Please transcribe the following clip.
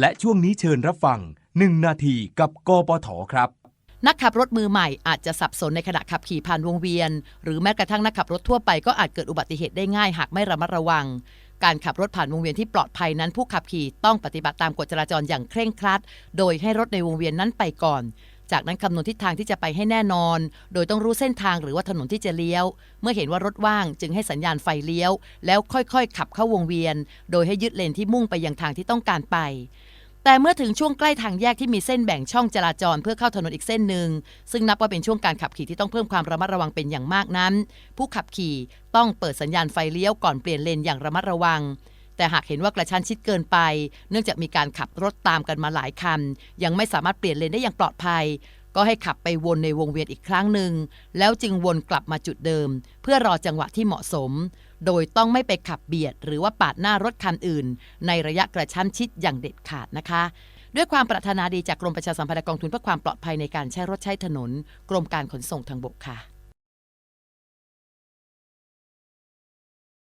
และช่วงนี้เชิญรับฟัง 1 นาทีกับกปทครับ นักขับรถมือใหม่อาจจะสับสนในขณะขับขี่ผ่านวงเวียน หรือแม้กระทั่งนักขับรถทั่วไปก็อาจเกิดอุบัติเหตุได้ง่ายหากไม่ระมัดระวัง การขับรถผ่านวงเวียนที่ปลอดภัยนั้นผู้ขับขี่ต้องปฏิบัติตามกฎจราจรอย่างเคร่งครัด โดยให้รถในวงเวียนนั้นไปก่อน จากนั้นคำนวณทิศทางที่จะไปให้แน่นอน โดยต้องรู้เส้นทางหรือว่าถนนที่จะเลี้ยว เมื่อเห็นว่ารถว่างจึงให้สัญญาณไฟเลี้ยว แล้วค่อยๆ ขับเข้าวงเวียน โดยให้ยึดเลนที่มุ่งไปยังทางที่ต้องการไป แต่เมื่อถึงช่วงใกล้ทางแยกที่มีเส้นแบ่งช่องจราจรเพื่อเข้าถนนอีกเส้นหนึ่ง ซึ่งนับว่าเป็นช่วงการขับขี่ที่ต้องเพิ่มความระมัดระวังเป็นอย่างมากนั้น ผู้ขับขี่ต้องเปิดสัญญาณไฟเลี้ยวก่อนเปลี่ยนเลนอย่างระมัดระวัง แต่หากเห็นว่ากระชั้นชิดเกินไป เนื่องจากมีการขับรถตามกันมาหลายคัน ยังไม่สามารถเปลี่ยนเลนได้อย่างปลอดภัย ก็ให้ขับไปวนในวงเวียนอีกครั้งหนึ่ง แล้วจึงวนกลับมาจุดเดิม เพื่อรอจังหวะที่เหมาะสม โดยต้องไม่ไปขับเบียด หรือว่าปาดหน้ารถคันอื่น ในระยะกระชั้นชิดอย่างเด็ดขาดนะคะด้วยความปรารถนาดีจากกรมประชาสัมพันธ์กองทุนเพื่อความปลอดภัยในการใช้รถใช้ถนน กรมการขนส่งทางบกค่ะ